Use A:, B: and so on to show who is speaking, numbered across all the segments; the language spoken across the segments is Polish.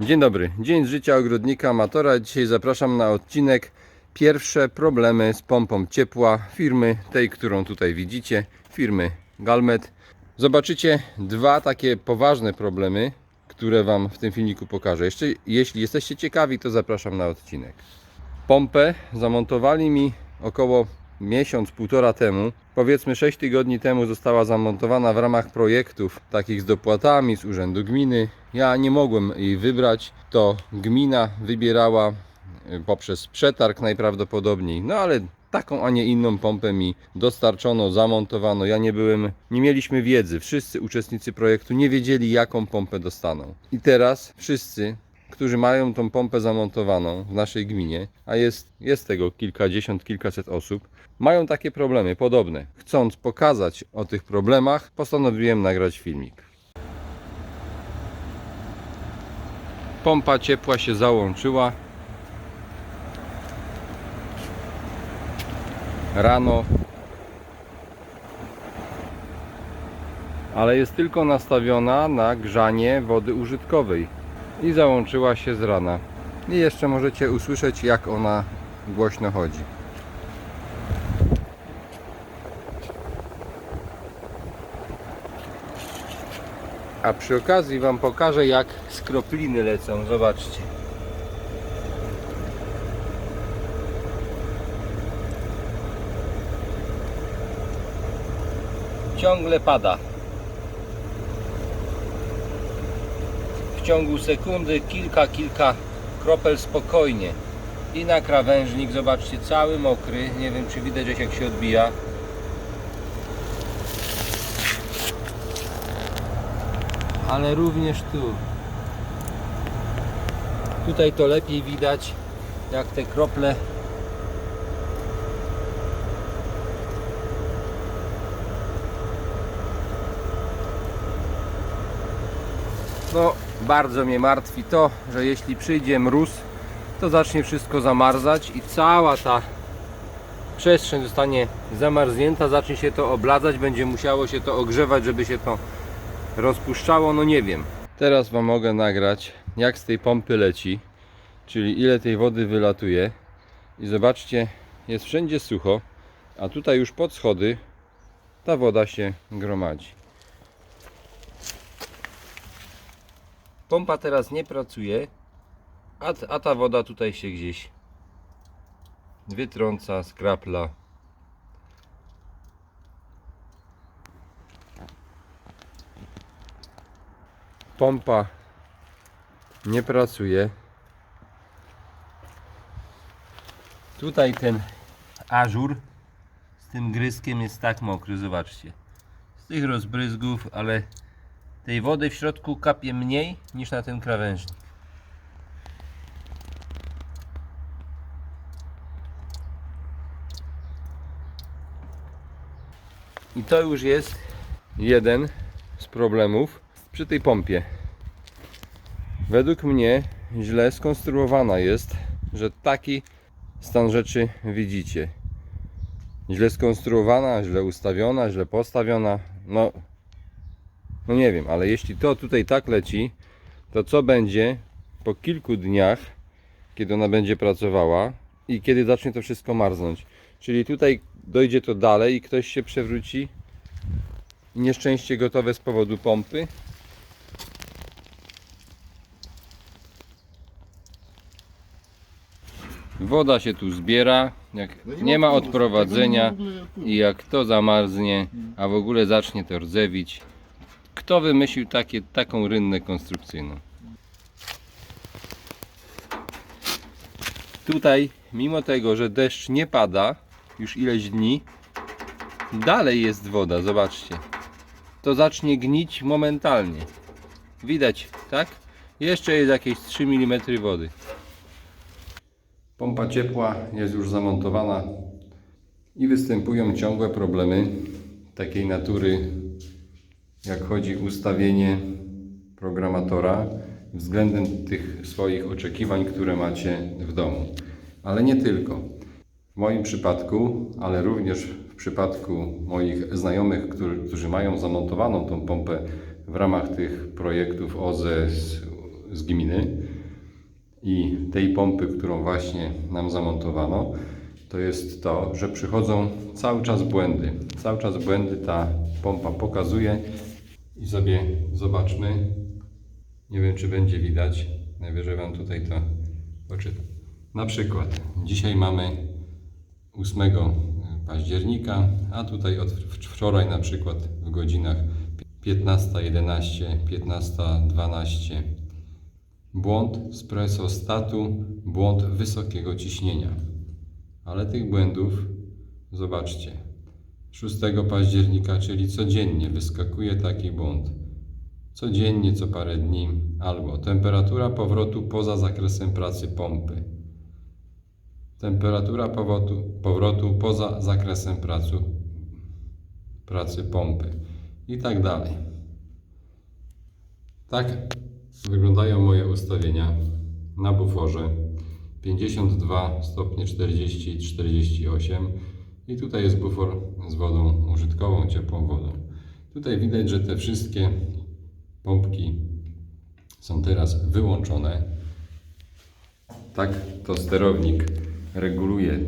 A: Dzień dobry, dzień z życia ogrodnika amatora. Dzisiaj zapraszam na odcinek Pierwsze problemy z pompą ciepła firmy, tej którą tutaj widzicie, firmy Galmet. Zobaczycie dwa takie poważne problemy, które Wam w tym filmiku pokażę. Jeszcze jeśli jesteście ciekawi, to zapraszam na odcinek. Pompę zamontowali mi około miesiąc, półtora temu. Powiedzmy 6 tygodni temu została zamontowana w ramach projektów takich z dopłatami z Urzędu Gminy. Ja nie mogłem jej wybrać, to gmina wybierała y, poprzez przetarg najprawdopodobniej. No ale taką, a nie inną pompę mi dostarczono, zamontowano. Ja nie byłem, nie mieliśmy wiedzy. Wszyscy uczestnicy projektu nie wiedzieli, jaką pompę dostaną. I teraz wszyscy którzy mają tą pompę zamontowaną w naszej gminie, a jest, jest tego kilkadziesiąt, kilkaset osób, mają takie problemy podobne. Chcąc pokazać o tych problemach, postanowiłem nagrać filmik. Pompa ciepła się załączyła. Rano. Ale jest tylko nastawiona na grzanie wody użytkowej i załączyła się z rana. I jeszcze możecie usłyszeć jak ona głośno chodzi. A przy okazji Wam pokażę jak skropliny lecą. Zobaczcie. Ciągle pada. Ciągu sekundy kilka, kilka kropel spokojnie. I na krawężnik, zobaczcie, cały mokry. Nie wiem, czy widać jak się odbija. Ale również tu. Tutaj to lepiej widać, jak te krople No, bardzo mnie martwi to, że jeśli przyjdzie mróz, to zacznie wszystko zamarzać i cała ta przestrzeń zostanie zamarznięta, zacznie się to obladzać, będzie musiało się to ogrzewać, żeby się to rozpuszczało, no nie wiem. Teraz Wam mogę nagrać, jak z tej pompy leci, czyli ile tej wody wylatuje. I zobaczcie, jest wszędzie sucho, a tutaj już pod schody ta woda się gromadzi. Pompa teraz nie pracuje, a, a ta woda tutaj się gdzieś wytrąca, skrapla. Pompa nie pracuje. Tutaj ten ażur z tym gryzkiem jest tak mokry, zobaczcie. Z tych rozbryzgów, ale tej wody w środku kapie mniej niż na ten krawężnik. I to już jest jeden z problemów przy tej pompie. Według mnie źle skonstruowana jest, że taki stan rzeczy widzicie. Źle skonstruowana, źle ustawiona, źle postawiona. No, no nie wiem, ale jeśli to tutaj tak leci, to co będzie po kilku dniach, kiedy ona będzie pracowała i kiedy zacznie to wszystko marznąć? Czyli tutaj dojdzie to dalej i ktoś się przewróci nieszczęście gotowe z powodu pompy. Woda się tu zbiera, jak nie ma odprowadzenia i jak to zamarznie, a w ogóle zacznie to rdzewić, kto wymyślił takie, taką rynnę konstrukcyjną? Tutaj, mimo tego, że deszcz nie pada już ileś dni, dalej jest woda, zobaczcie. To zacznie gnić momentalnie. Widać, tak? Jeszcze jest jakieś 3 mm wody. Pompa ciepła jest już zamontowana i występują ciągłe problemy takiej natury jak chodzi ustawienie programatora względem tych swoich oczekiwań, które macie w domu. Ale nie tylko. W moim przypadku, ale również w przypadku moich znajomych, którzy, którzy mają zamontowaną tą pompę w ramach tych projektów OZE z z gminy i tej pompy, którą właśnie nam zamontowano, to jest to, że przychodzą cały czas błędy. Cały czas błędy ta pompa pokazuje i sobie zobaczmy. Nie wiem, czy będzie widać. Najwyżej Wam tutaj to poczytam. Na przykład dzisiaj mamy 8 października, a tutaj od wczoraj na przykład w godzinach 15.11, 15.12 błąd z presostatu, błąd wysokiego ciśnienia. Ale tych błędów, zobaczcie, 6 października, czyli codziennie wyskakuje taki błąd. Codziennie, co parę dni, albo temperatura powrotu poza zakresem pracy pompy. Temperatura powrotu, powrotu poza zakresem pracy, pracy pompy i tak dalej. Tak wyglądają moje ustawienia na buforze 52 stopnie 40 48 i tutaj jest bufor z wodą użytkową, ciepłą wodą. Tutaj widać, że te wszystkie pompki są teraz wyłączone. Tak to sterownik reguluje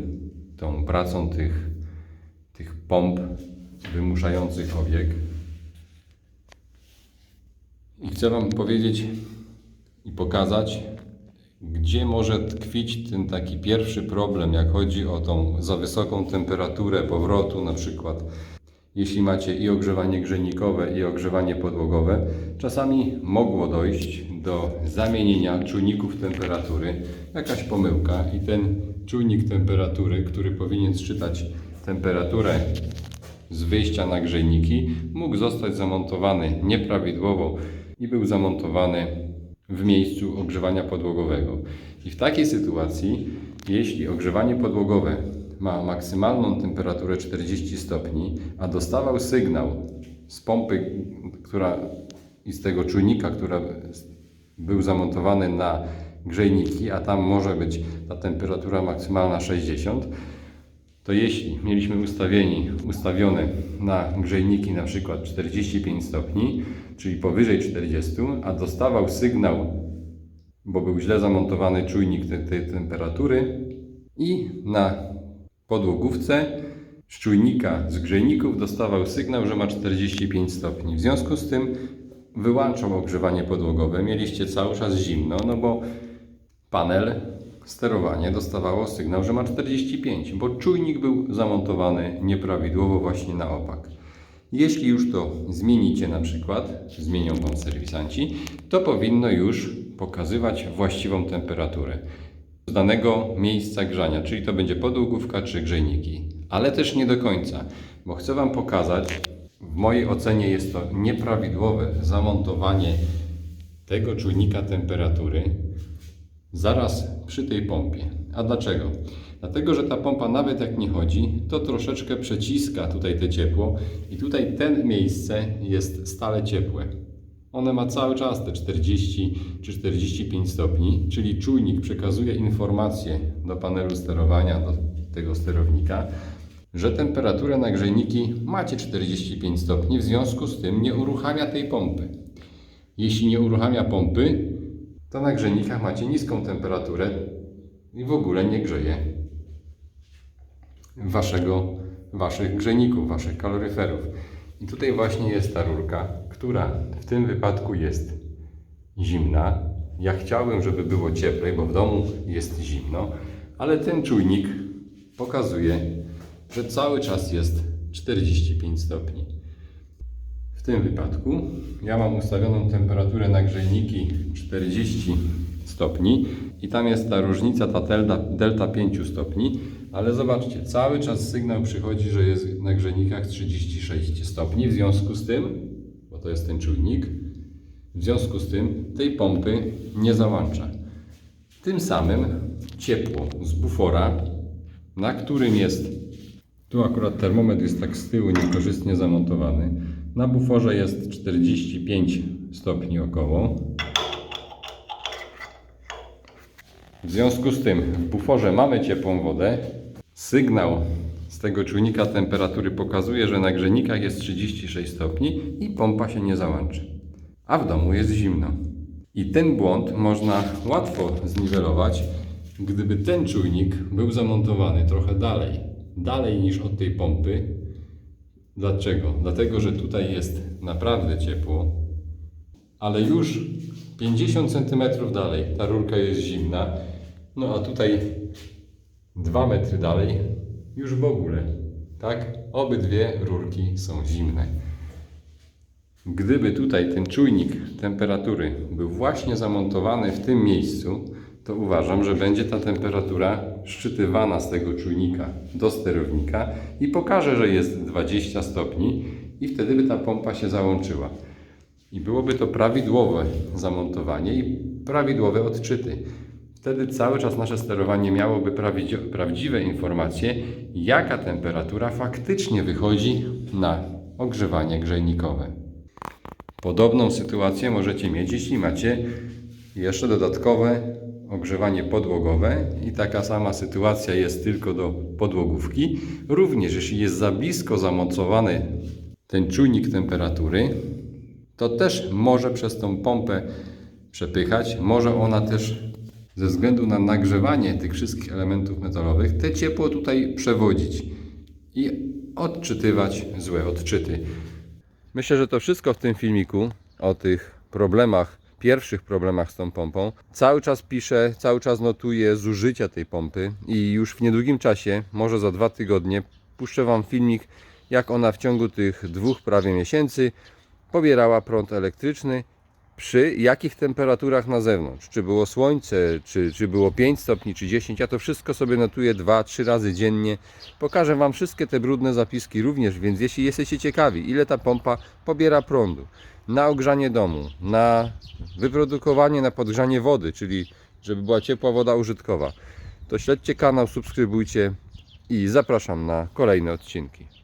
A: tą pracą tych, tych pomp wymuszających obieg. I chcę Wam powiedzieć i pokazać, gdzie może tkwić ten taki pierwszy problem, jak chodzi o tą za wysoką temperaturę powrotu, na przykład jeśli macie i ogrzewanie grzejnikowe, i ogrzewanie podłogowe, czasami mogło dojść do zamienienia czujników temperatury, jakaś pomyłka i ten czujnik temperatury, który powinien sczytać temperaturę z wyjścia na grzejniki, mógł zostać zamontowany nieprawidłowo i był zamontowany w miejscu ogrzewania podłogowego. I w takiej sytuacji, jeśli ogrzewanie podłogowe ma maksymalną temperaturę 40 stopni, a dostawał sygnał z pompy, która i z tego czujnika, który był zamontowany na grzejniki, a tam może być ta temperatura maksymalna 60, to jeśli mieliśmy ustawieni, ustawione na grzejniki na przykład 45 stopni, czyli powyżej 40, a dostawał sygnał, bo był źle zamontowany czujnik tej, tej temperatury i na podłogówce z czujnika z grzejników dostawał sygnał, że ma 45 stopni. W związku z tym wyłączał ogrzewanie podłogowe. Mieliście cały czas zimno, no bo panel sterowanie dostawało sygnał, że ma 45, bo czujnik był zamontowany nieprawidłowo właśnie na opak. Jeśli już to zmienicie na przykład, zmienią Wam serwisanci, to powinno już pokazywać właściwą temperaturę z danego miejsca grzania, czyli to będzie podłogówka czy grzejniki. Ale też nie do końca, bo chcę Wam pokazać, w mojej ocenie jest to nieprawidłowe zamontowanie tego czujnika temperatury zaraz przy tej pompie. A dlaczego? Dlatego, że ta pompa nawet jak nie chodzi, to troszeczkę przeciska tutaj te ciepło i tutaj ten miejsce jest stale ciepłe. One ma cały czas te 40 czy 45 stopni, czyli czujnik przekazuje informację do panelu sterowania, do tego sterownika, że temperaturę na grzejniki macie 45 stopni, w związku z tym nie uruchamia tej pompy. Jeśli nie uruchamia pompy, to na grzejnikach macie niską temperaturę i w ogóle nie grzeje waszego, waszych grzejników, waszych kaloryferów. I tutaj właśnie jest ta rurka, która w tym wypadku jest zimna. Ja chciałbym, żeby było cieplej, bo w domu jest zimno, ale ten czujnik pokazuje, że cały czas jest 45 stopni. W tym wypadku ja mam ustawioną temperaturę na grzejniki 40 stopni i tam jest ta różnica, ta delta, delta 5 stopni, ale zobaczcie, cały czas sygnał przychodzi, że jest na grzejnikach 36 stopni, w związku z tym, bo to jest ten czujnik, w związku z tym tej pompy nie załącza. Tym samym ciepło z bufora, na którym jest, tu akurat termometr jest tak z tyłu niekorzystnie zamontowany, na buforze jest 45 stopni około. W związku z tym w buforze mamy ciepłą wodę. Sygnał z tego czujnika temperatury pokazuje, że na grzejnikach jest 36 stopni i pompa się nie załączy. A w domu jest zimno. I ten błąd można łatwo zniwelować, gdyby ten czujnik był zamontowany trochę dalej. Dalej niż od tej pompy. Dlaczego? Dlatego, że tutaj jest naprawdę ciepło, ale już 50 cm dalej ta rurka jest zimna. No a tutaj 2 metry dalej już w ogóle. Tak? Obydwie rurki są zimne. Gdyby tutaj ten czujnik temperatury był właśnie zamontowany w tym miejscu, to uważam, że będzie ta temperatura szczytywana z tego czujnika do sterownika i pokaże, że jest 20 stopni i wtedy by ta pompa się załączyła. I byłoby to prawidłowe zamontowanie i prawidłowe odczyty. Wtedy cały czas nasze sterowanie miałoby prawdziwe informacje, jaka temperatura faktycznie wychodzi na ogrzewanie grzejnikowe. Podobną sytuację możecie mieć, jeśli macie jeszcze dodatkowe ogrzewanie podłogowe i taka sama sytuacja jest tylko do podłogówki. Również jeśli jest za blisko zamocowany ten czujnik temperatury, to też może przez tą pompę przepychać. Może ona też ze względu na nagrzewanie tych wszystkich elementów metalowych te ciepło tutaj przewodzić i odczytywać złe odczyty. Myślę, że to wszystko w tym filmiku o tych problemach, pierwszych problemach z tą pompą. Cały czas piszę, cały czas notuję zużycia tej pompy i już w niedługim czasie, może za dwa tygodnie, puszczę Wam filmik, jak ona w ciągu tych dwóch prawie miesięcy pobierała prąd elektryczny przy jakich temperaturach na zewnątrz. Czy było słońce, czy, czy było 5 stopni, czy 10. Ja to wszystko sobie notuję 2-3 razy dziennie. Pokażę Wam wszystkie te brudne zapiski również, więc jeśli jesteście ciekawi, ile ta pompa pobiera prądu na ogrzanie domu, na wyprodukowanie, na podgrzanie wody, czyli żeby była ciepła woda użytkowa, to śledźcie kanał, subskrybujcie i zapraszam na kolejne odcinki.